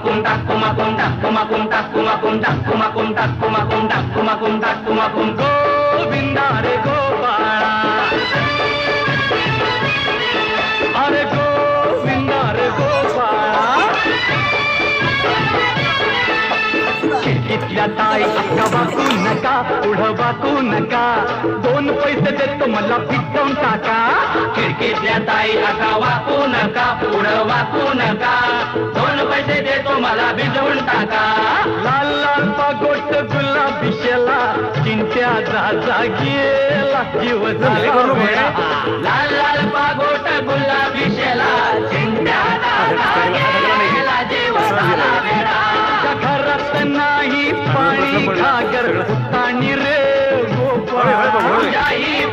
Kumakunta, Kumakunta, Kumakunta, Kumakunta, Kumakunta, Kumakunta, Kumakunta, Kumakunta, Kumakunta. खिडकीतल्या ताई अक्का वाकू नका पुढं वाकू नका. दोन पैसे देतो मला पिटवून टाका. खिडकीतल्या ताई अक्का वाकू नका पुढं वाकू नका. दोन पैसे देतो मला भिजवून टाका. लाल लाल पागोट गुलाबी शेला चिंत्या जा गेला जीव झाला. लाल लाल पागोट गुलाबी उताणी रे गोपाळा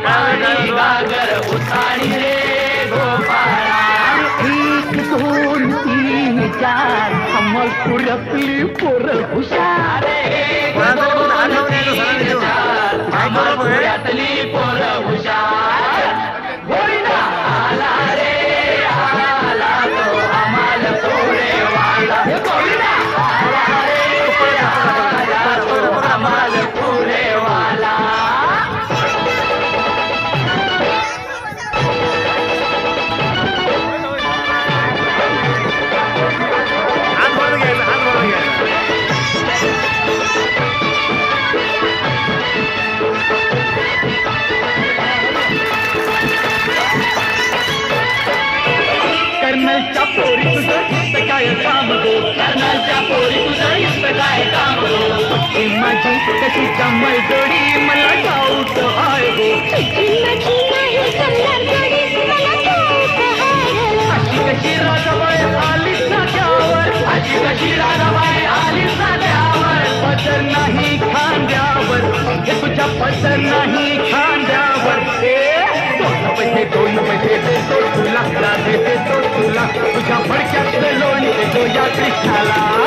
पाणी घागर उताणी रे गोपाळा. एक दोन तीन चार अमलपुरातली पोरं हुशार काय काम गो? कर्नलच्या पोरी तुझं इथं काय काम गो? ती माझी कशी कमल जोडी मला ठाऊक गो. अशी कशी अशी कशी पदर नाही खांद्यावर. हे तुझ्या पदर नाही खांद्यावर. ए, दोन पैसे दोन पैसे देतो तुला राधे देतो तुला. तुझ्या Patrick Salam.